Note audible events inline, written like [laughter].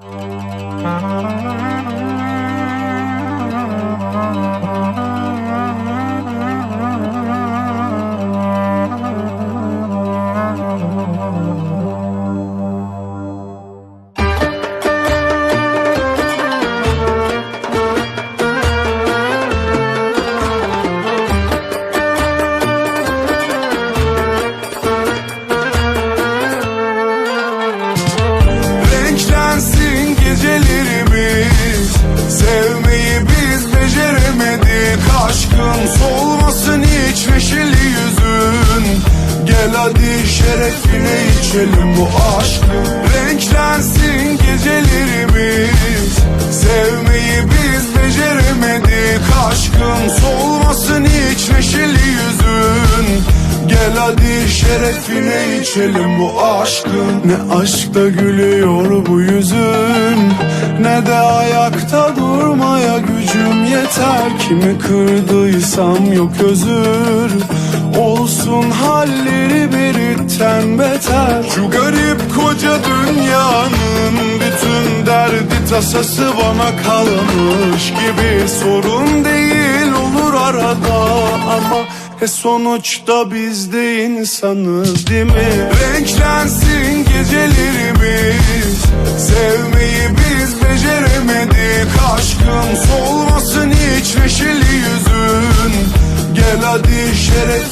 Renklensin [laughs] şerefine içelim bu aşkı. Renklensin gecelerimiz. Sevmeyi biz beceremedik Aşkın solmasın hiç neşeli yüzün. Gel hadi şerefine içelim bu aşkın Ne aşkta gülüyor bu yüzüm Ne de ayakta durmaya gücüm yeter. Kimi kırdıysam yok özür Olsun halleri biritten beter. Şu garip koca dünyanın bütün derdi tasası bana kalmış gibi. Sorun değil olur arada ama e sonuçta biz de insanız değil mi? Renklensin gecelerimiz. Sevmeyi biz beceremedik. Aşkın solmasın hiç neşeli yüzün. Gel hadi şerefine